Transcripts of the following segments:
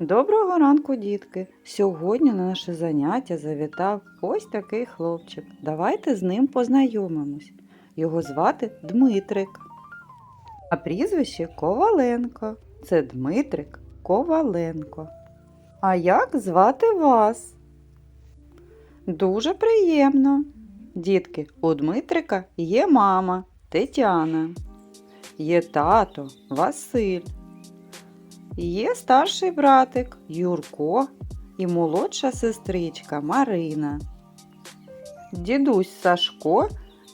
Доброго ранку, дітки! Сьогодні на наше заняття завітав ось такий хлопчик. Давайте з ним познайомимось. Його звати Дмитрик. А прізвище Коваленко. Це Дмитрик Коваленко. А як звати вас? Дуже приємно. Дітки, у Дмитрика є мама Тетяна, є тато Василь. Є старший братик Юрко і молодша сестричка Марина, дідусь Сашко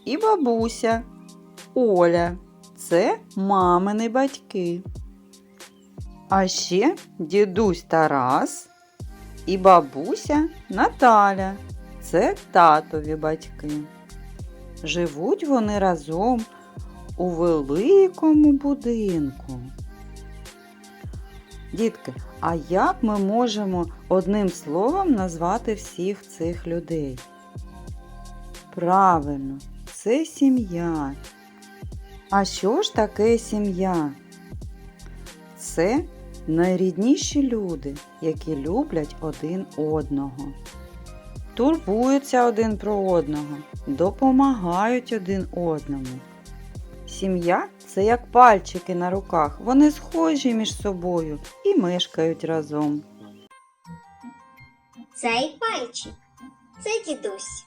і бабуся Оля. Це мамини батьки. А ще дідусь Тарас і бабуся Наталя. Це татові батьки. Живуть вони разом у великому будинку. Дітки, а як ми можемо одним словом назвати всіх цих людей? Правильно, це сім'я. А що ж таке сім'я? Це найрідніші люди, які люблять один одного, турбуються один про одного, допомагають один одному. Сім'я це як пальчики на руках. Вони схожі між собою і мешкають разом. Цей пальчик це дідусь.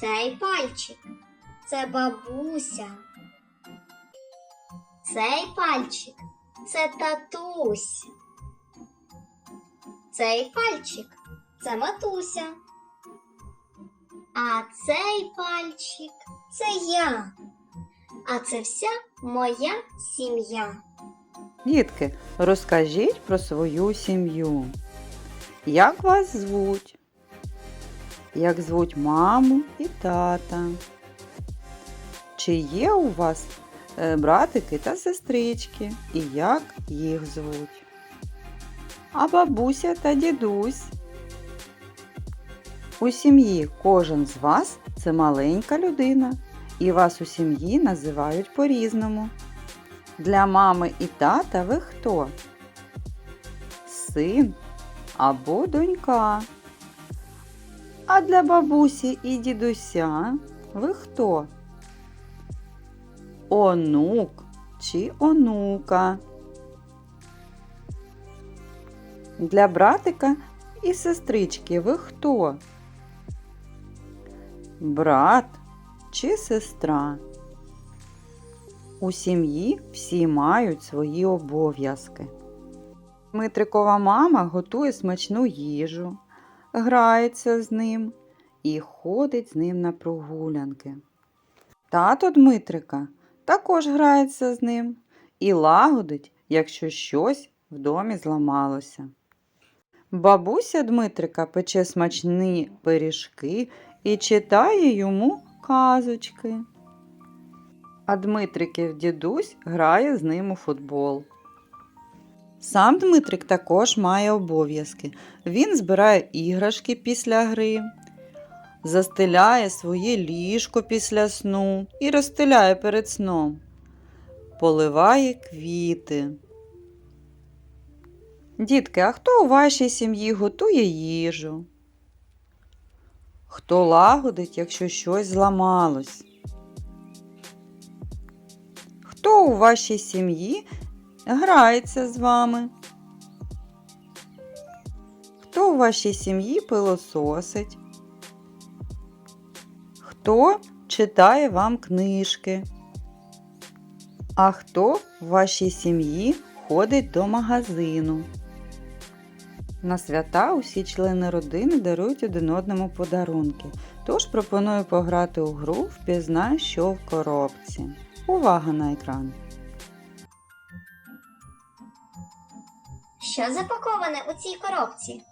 Цей пальчик це бабуся. Цей пальчик це татусь. Цей пальчик це матуся. А цей пальчик це я. А це вся моя сім'я. Дітки, розкажіть про свою сім'ю. Як вас звуть? Як звуть маму і тата? Чи є у вас е, братики та сестрички? І як їх звуть? А бабуся та дідусь? У сім'ї кожен з вас це маленька людина, і вас у сім'ї називають по-різному. Для мами і тата ви хто? Син або донька. А для бабусі і дідуся ви хто? Онук чи онука. Для братика і сестрички ви хто? Брат чи сестра? У сім'ї всі мають свої обов'язки. Дмитрикова мама готує смачну їжу, грається з ним і ходить з ним на прогулянки. Тато Дмитрика також грається з ним і лагодить, якщо щось в домі зламалося. Бабуся Дмитрика пече смачні пиріжки і читає йому казочки. А Дмитриків дідусь грає з ним у футбол. Сам Дмитрик також має обов'язки. Він збирає іграшки після гри, застеляє своє ліжко після сну і розстеляє перед сном, поливає квіти. Дітки, а хто у вашій сім'ї готує їжу? Хто лагодить, якщо щось зламалось? Хто у вашій сім'ї грається з вами? Хто у вашій сім'ї пилососить? Хто читає вам книжки? А хто в вашій сім'ї ходить до магазину? На свята усі члени родини дарують один одному подарунки. Тож пропоную пограти у гру Впізнай, що в коробці. Увага на екран. Що запаковане у цій коробці?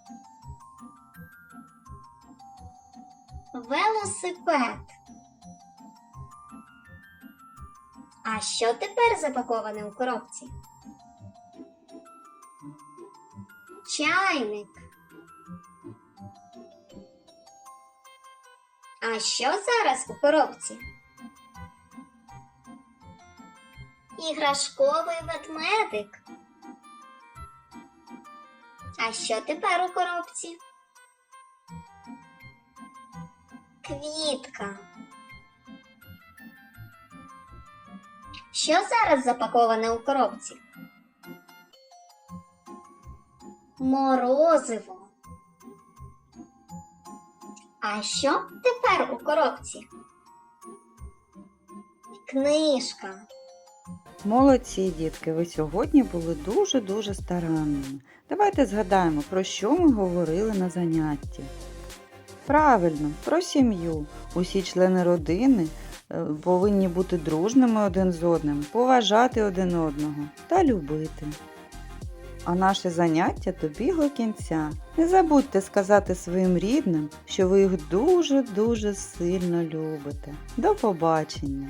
Велосипед. А що тепер запаковане у коробці? Чайник. А що зараз у коробці? Іграшковий ведмедик. А що тепер у коробці? Квітка. Що зараз запаковане у коробці? Морозиво. А що тепер у коробці? Книжка. Молодці, дітки, ви сьогодні були дуже-дуже старанними. Давайте згадаємо, про що ми говорили на занятті. Правильно, про сім'ю. Усі члени родини е, повинні бути дружними один з одним, поважати один одного та любити. А наше заняття добігло кінця. Не забудьте сказати своїм рідним, що ви їх дуже-дуже сильно любите. До побачення!